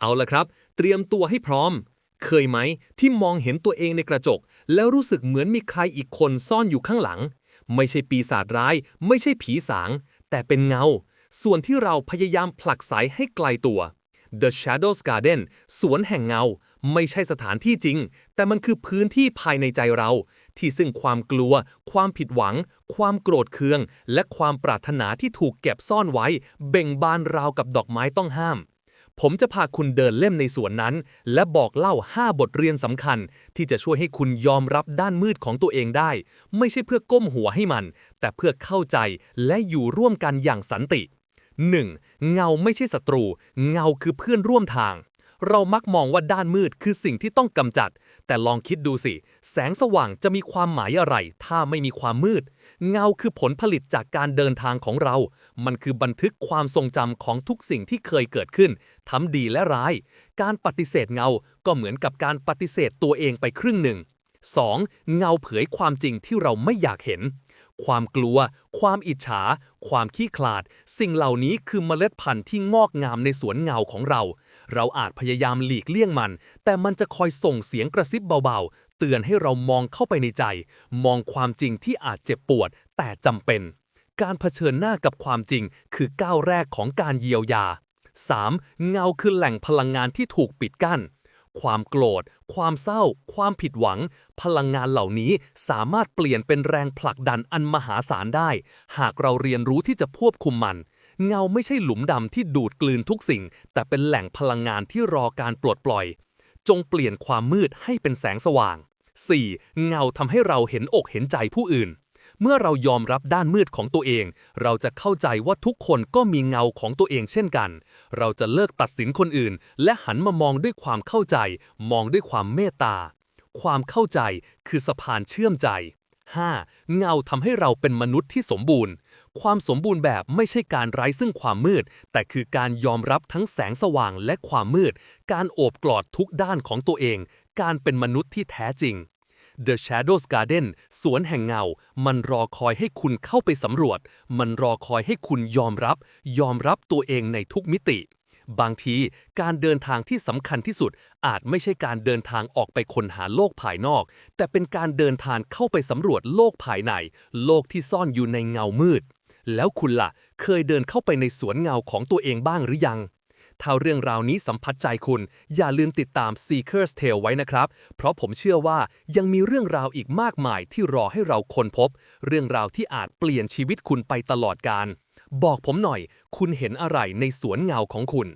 เอาละครับ เตรียมตัวให้พร้อม เคยไหมที่มองเห็นตัวเองในกระจก แล้วรู้สึกเหมือนมีใครอีกคนซ่อนอยู่ข้างหลัง ไม่ใช่ปีศาจร้าย ไม่ใช่ผีสาง แต่เป็นเงา ส่วนที่เราพยายามผลักไสให้ไกลตัว The Shadows Garden สวนแห่งเงา ไม่ใช่สถานที่จริง แต่มันคือพื้นที่ภายในใจเรา ที่ซึ่งความกลัว ความผิดหวัง ความโกรธเคือง และความปรารถนาที่ถูกเก็บซ่อนไว้ เบ่งบานราวกับดอกไม้ต้องห้าม ผมจะพาคุณเดินเล่มในสวนนั้น และบอกเล่า 5 บทเรียนสำคัญ ที่จะช่วยให้คุณยอมรับด้านมืดของตัวเองได้ ไม่ใช่เพื่อก้มหัวให้มัน แต่เพื่อเข้าใจและอยู่ร่วมกันอย่างสันติ 1. เงาไม่ใช่ศัตรู เงาคือเพื่อนร่วมทาง เรามักมองว่าด้านมืดคือสิ่งที่ต้องกำจัด แต่ลองคิดดูสิ แสงสว่างจะมีความหมายอะไร ถ้าไม่มีความมืด เงาคือผลผลิตจากการเดินทางของเรา มันคือบันทึกความทรงจำของทุกสิ่งที่เคยเกิดขึ้น ทั้งดีและร้าย การปฏิเสธเงา ก็เหมือนกับการปฏิเสธตัวเองไปครึ่งหนึ่ง 2. เงาเผยความจริงที่เราไม่อยากเห็น ความกลัว ความอิจฉา ความขี้ขลาด สิ่งเหล่านี้คือเมล็ดพันธุ์ที่งอกงามในสวนเงาของเรา เราอาจพยายามหลีกเลี่ยงมัน แต่มันจะคอยส่งเสียงกระซิบเบาๆ เตือนให้เรามองเข้าไปในใจ มองความจริงที่อาจเจ็บปวด แต่จำเป็น การเผชิญหน้ากับความจริง คือก้าวแรกของการเยียวยา 3. เงาคือแหล่งพลังงานที่ถูกปิดกั้น ความโกรธ ความเศร้า ความผิดหวัง พลังงานเหล่านี้สามารถเปลี่ยนเป็นแรงผลักดันอันมหาศาลได้ หากเราเรียนรู้ที่จะควบคุมมัน เงาไม่ใช่หลุมดำที่ดูดกลืนทุกสิ่ง แต่เป็นแหล่งพลังงานที่รอการปลดปล่อย จงเปลี่ยนความมืดให้เป็นแสงสว่าง 4. เงาทำให้เราเห็นอกเห็นใจผู้อื่น เมื่อเรายอมรับด้านมืดของตัวเอง เราจะเข้าใจว่าทุกคนก็มีเงาของตัวเองเช่นกัน เราจะเลิกตัดสินคนอื่น และหันมามองด้วยความเข้าใจ มองด้วยความเมตตา ความเข้าใจคือสะพานเชื่อมใจ 5. เงาทำให้เราเป็นมนุษย์ที่สมบูรณ์ ความสมบูรณ์แบบไม่ใช่การไร้ซึ่งความมืด แต่คือการยอมรับทั้งแสงสว่างและความมืด การโอบกอดทุกด้านของตัวเอง การเป็นมนุษย์ที่แท้จริง The Shadows Garden สวนแห่งเงา มันรอคอยให้คุณเข้าไปสำรวจ มันรอคอยให้คุณยอมรับ ยอมรับตัวเองในทุกมิติ บางทีการเดินทางที่สำคัญที่สุด อาจไม่ใช่การเดินทางออกไปค้นหาโลกภายนอก แต่เป็นการเดินทางเข้าไปสำรวจโลกภายใน โลกที่ซ่อนอยู่ในเงามืด แล้วคุณล่ะ เคยเดินเข้าไปในสวนเงาของตัวเองบ้างหรือยัง ถ้าเรื่องราวนี้สัมผัสใจคุณ อย่าลืมติดตาม Seeker's Tale ไว้นะครับ เพราะผมเชื่อว่ายังมีเรื่องราวอีกมากมายที่รอให้เราค้นพบ เรื่องราวที่อาจเปลี่ยนชีวิตคุณไปตลอดกาลบอกผมหน่อย คุณเห็นอะไรในสวนเงาของคุณ